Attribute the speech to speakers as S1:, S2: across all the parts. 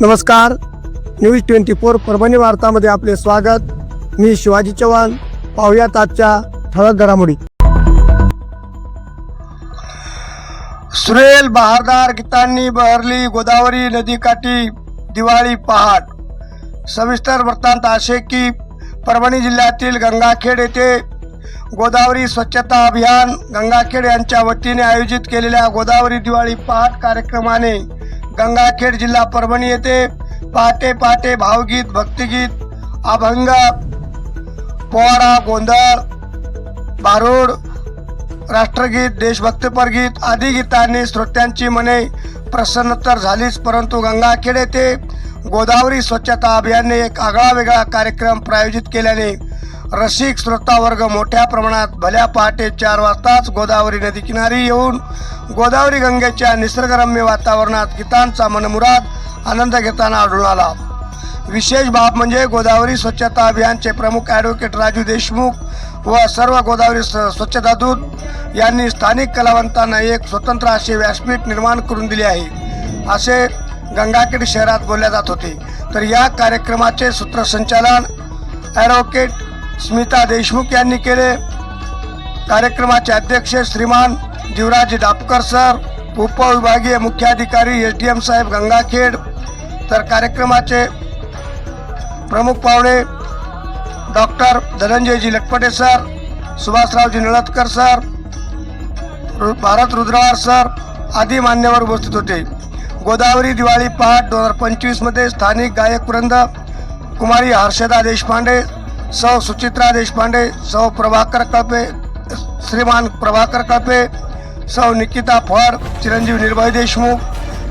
S1: नमस्कार. News twenty four Parbhani वार्तामध्ये आपले स्वागत. मी शिवाजी चव्हाण. पाहुयात आजच्या ठळक घडामोडी. सुरेल बहारदार गीतांनी बहरली गोदावरी नदीकाठी दिवाळी पहाट. सविस्तर वृत्तांत असे की परभणी जिल्ह्यातील गंगाखेड येथे गोदावरी स्वच्छता अभियान गंगाखेड यांच्या वतीने आयोजित केलेल्या गोदावरी दिवाळी पहाट कार्यक्रमाने गंगाखेड जिल्हा परभणी येथे पहाटे पहाटे भावगीत भक्तिगीत अभंग पोवाडा गोंधळ भारूड राष्ट्रगीत देशभक्तीपर गीत आदी गीतांनी श्रोत्यांची मने प्रसन्न तर झालीच परंतु गंगाखेड येथे गोदावरी स्वच्छता अभियानने एक आगळा वेगळा कार्यक्रम प्रायोजित केल्याने रसिक श्रोतावर्ग मोठ्या प्रमाणात भल्या पहाटे चार वाजताच गोदावरी नदी किनारी येऊन गोदावरी गंगेच्या निसर्गरम्य वातावरणात गीतांचा मनमुराद आनंद घेताना आढळून आला. विशेष बाब म्हणजे गोदावरी स्वच्छता अभियानचे प्रमुख ॲडव्होकेट राजू देशमुख व सर्व गोदावरी स्वच्छता दूत यांनी स्थानिक कलावंतांना एक स्वतंत्र असे व्यासपीठ निर्माण करून दिले आहे. असे गंगाखेड शहरात बोलल्या जात होते. तर या कार्यक्रमाचे सूत्रसंचालन ॲडव्होकेट स्मिता देशमुख यांनी केले. कार्यक्रमाचे अध्यक्ष श्रीमान जीवराज डापकर सर उपविभागीय मुख्याधिकारी एस डी एम साहेब गंगाखेड तर कार्यक्रमाचे प्रमुख पाहुणे doctor Dhananjayji Latpate sir Subhashraoji Naladkar sir रु- भारत रुद्रवार सर आदी मान्यवर उपस्थित होते. गोदावरी दिवाळी पहाट दोन हजार पंचवीसमध्ये स्थानिक गायक वृंद कुमारी हर्षदा देशपांडे सौ सुचित्रा देशपांडे सौ प्रभाकर कळपे श्रीमान प्रभाकर कळपे सौ निकिता फड चिरंजीव निर्भय देशमुख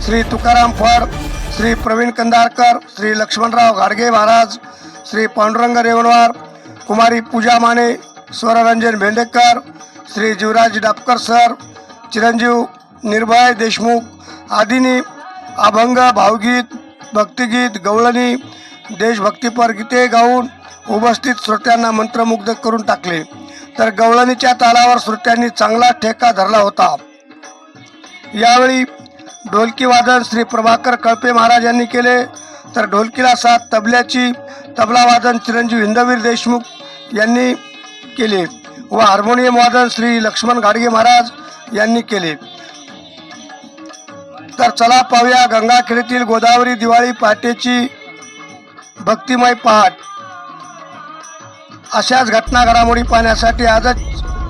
S1: श्री तुकाराम फड श्री प्रवीण कंदारकर श्री लक्ष्मणराव घाडगे महाराज श्री पांडुरंग रेवणवार कुमारी पूजा माने स्वररंजन भेंडेकर श्री जीवराज डापकर सर चिरंजीव निर्भय देशमुख आदींनी अभंग भावगीत भक्तिगीत गवळणी देशभक्तीपर गीते गाऊन उपस्थित श्रोत्यांना मंत्रमुग्ध करून टाकले. तर गवळणीच्या तालावर श्रोत्यांनी चांगला ठेका धरला होता. यावेळी ढोलकी वादन श्री प्रभाकर कळपे महाराज यांनी केले. तर ढोलकीला साथ तबल्याची तबला वादन चिरंजीव हिंदवीर देशमुख यांनी केले व हार्मोनियम वादन श्री लक्ष्मण गाडगे महाराज यांनी केले. तर चला पाहूया गंगाखेडीतील गोदावरी दिवाळी पहाटेची भक्तिमय पहाट. अशाच घटना घडामोडी पाहण्यासाठी आजच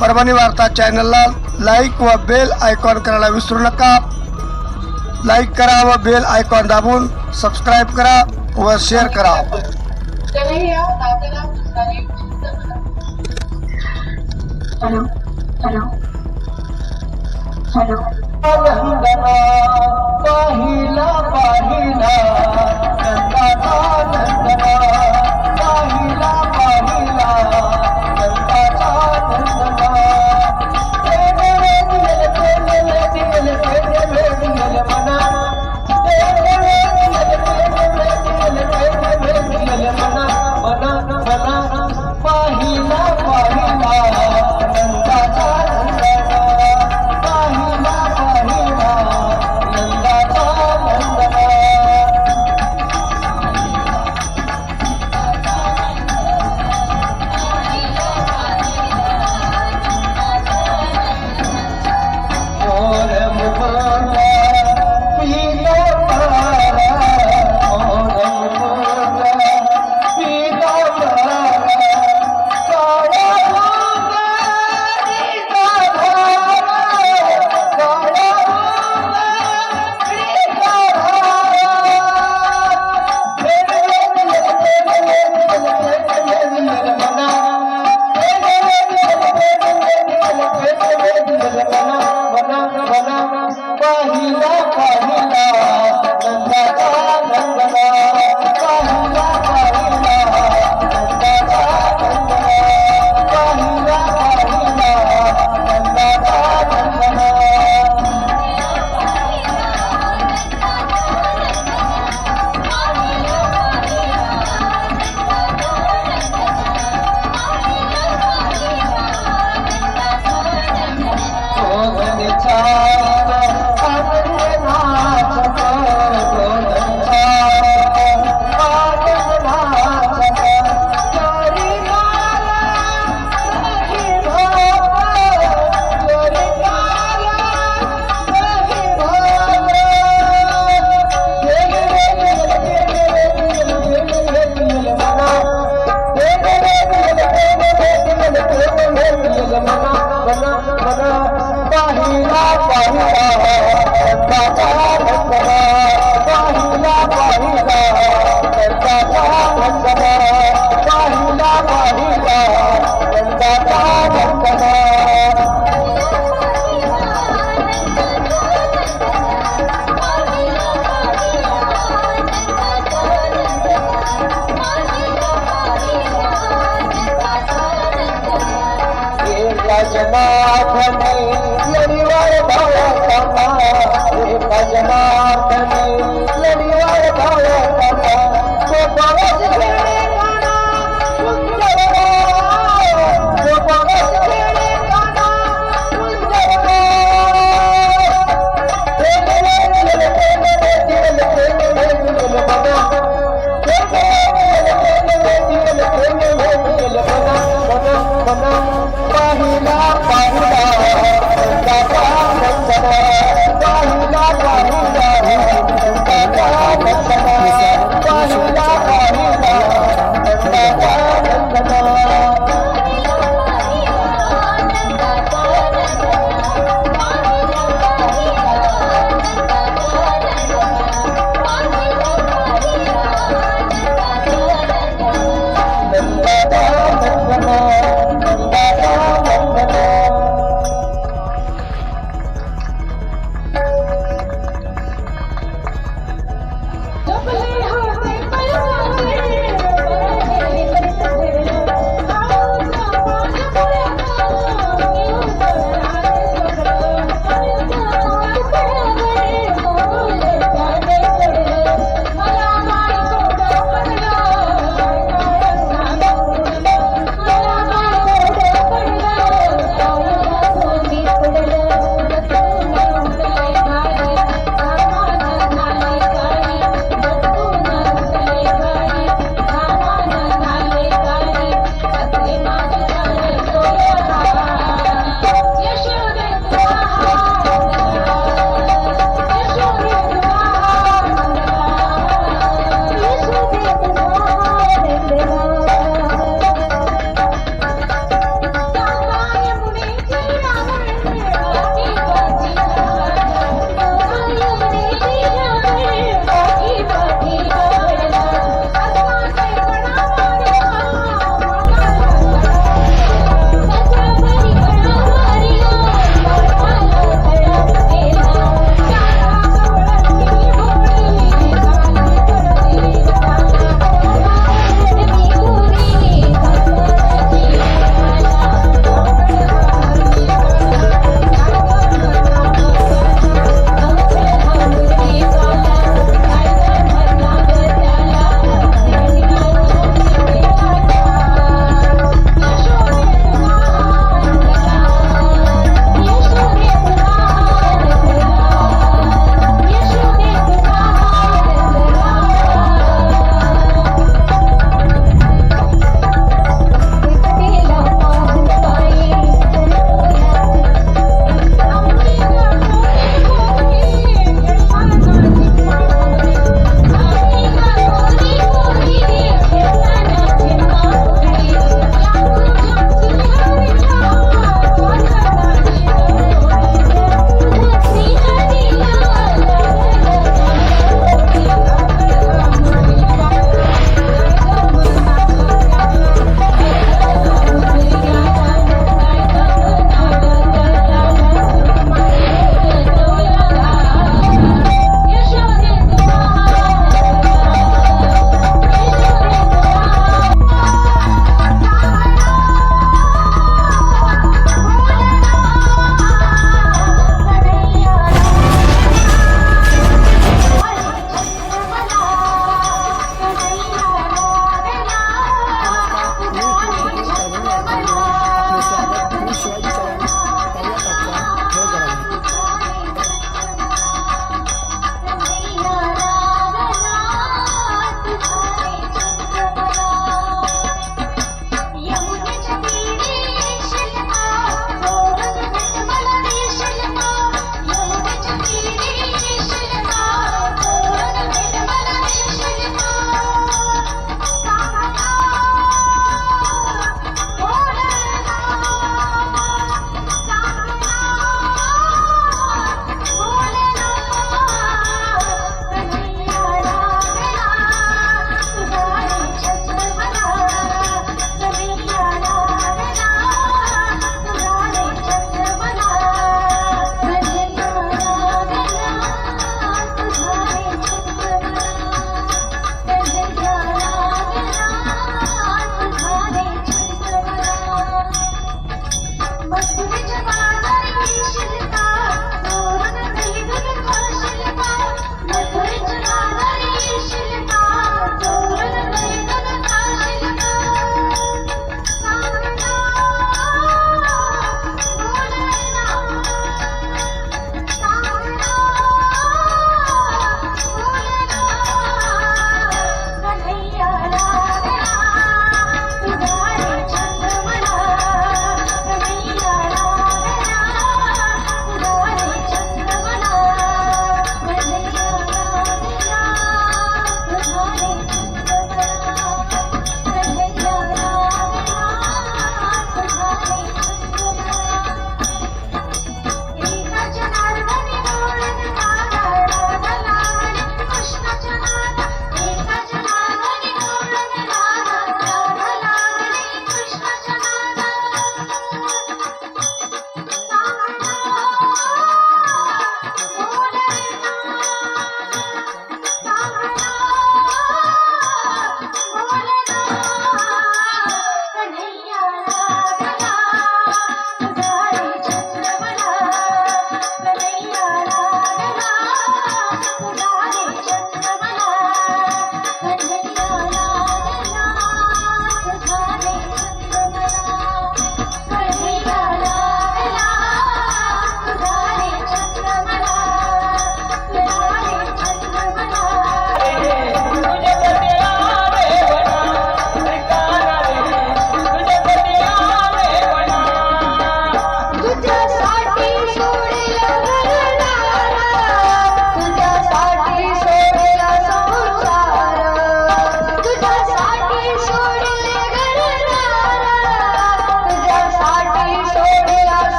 S1: परभणी वार्ता चॅनलला लाईक व बेल आयकॉन करायला विसरू नका. लाईक करा व बेल आयकॉन दाबून सबस्क्राईब करा व शेअर करा.
S2: Hello hello hello.
S1: पाहिला पाहिला पाहिला पाहिला
S3: भजनाथ नाही लढीवर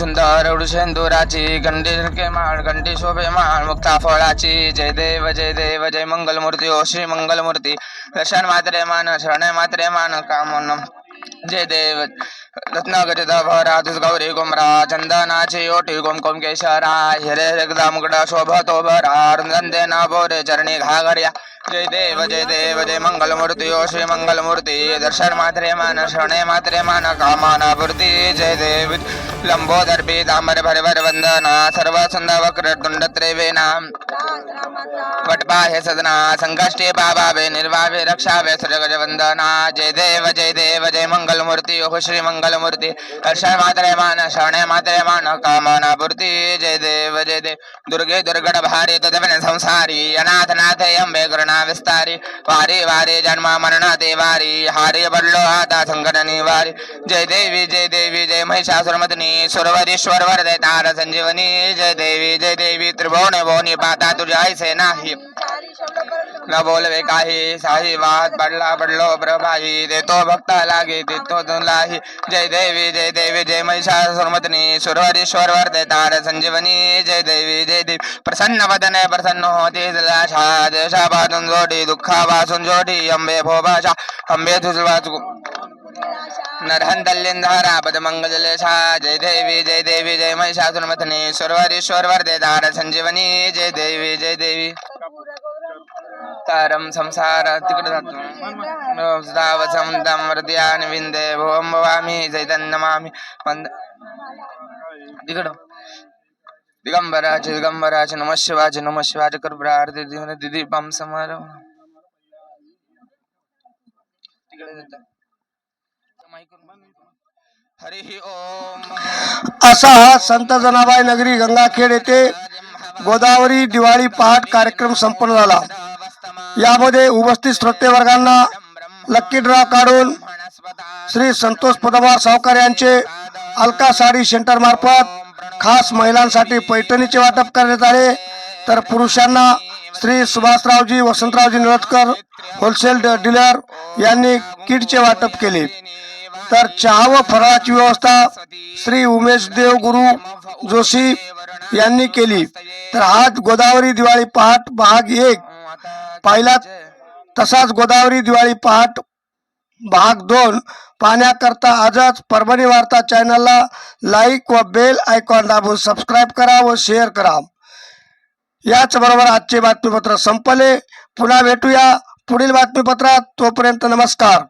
S3: सुंदर
S4: वृषेंदुराची गंडी माळ गंडी शोभे माळ मुक्ता फळाची जय देव जय देव जय मंगलमूर्ती ओ श्री मंगलमूर्ती. दर्शन मात्रे मान शरण मात्रे मान कामन जय देव। रत्नागरित भरा गौरी गुमरा चंदनाची ओटी कुमकुम केशरा हिरे मुगड शोभतो भरा रुंदे ना बोरे चरणी घागर्या जय देव जय देव, जय मंगलमूर्ती ओ श्री मंगलमूर्ती दर्शन मात्रे मान शरणे मात्रे मान कामाना पूर्ती जय देव। लंबोदर पीतांबर भर भर वंदना सर्व सुंदर वक्र तुंड त्रिवेना वटपाहे सदना संकष्टे पावावे निर्वावे रक्षावे सूर्यगज वंदना जय देव जय देव, जय मंगलमूर्ती ओ श्री मंगलमूर्ती। हर्षण मात्रे मान, शरणे मात्रे मान, कामना पूर्ती। जय देव जय देव। दुर्गे दुर्गड भारी, तदवन संसारी। अनाथ नाथ अंबे करुणा विस्तारी। वारी वारी, जन्म मरण देवारी। हारी बडलो आता संकट निवारी। जय देवी जय देवी, जय महिषासुरमतनी सुरवरीश्वर वरदे तार संजीवनी। जय देवी जय देवी, त्रिभुवने भोनी पाता तुझ्या ऐसे नाही। न बोलवे काही, साही वाद पडला पडलो प्रभाही। देतो भक्ता लागे देतो तुलाही जय देवी जय देवी जय महिषासुरमतनी सुरवरीश्वर वरदे तार संजीवनी। जय देवी जय देवी। प्रसन्न वदने प्रसन्न होती दिलाशा देशा पासून जोडी दुःखा पासून जोडी अंबे भोभाषा अंबे तुझवाचू नरहंतल्यंधारा पदमंगलेशा जय देवी जय देवी जय महिषासुरमथनी सुरवरीश्वर वरदे तार संजीवनी। जय देवी जय देवी। तारम संसार तिकडे जातो. समुद्रम हृदयान विंदे भोम भवामी तिकडं. दिगंबराचे दिगंबराचे नम शिवाचे नम शिवाचे कर्पूर आरती दिवन दिदी
S1: असा हा संत जनाबाई नगरी गंगाखेड येथे गोदावरी दिवाळी पहाट कार्यक्रम संपन्न झाला. यामध्ये उपस्थित श्रोते वर्गांना लक्की ड्रॉ काढून श्री संतोष पदमार सावकार यांचे अलका साडी सेंटर मार्फत खास महिलांसाठी पैठणीचे वाटप करण्यात आले. तर पुरुषांना श्री सुभाषरावजी वसंतरावजी निळतकर होलसेल ड- डीलर यांनी किटचे वाटप केले. तर चहा व फराळाची व्यवस्था श्री उमेश देव गुरु जोशी यांनी केली. तर आज गोदावरी दिवाळी पहाट भाग एक पाहिला तसाच गोदावरी दिवाळी पहाट भाग दोन पाहण्याकरता आजच परभणी वार्ता चॅनलला लाईक व बेल आयकॉन दाबून सबस्क्राईब करा व शेअर करा. याच बरोबर आजचे बातमीपत्र संपले. पुन्हा भेटूया पुढील बातमीपत्रात. तोपर्यंत नमस्कार.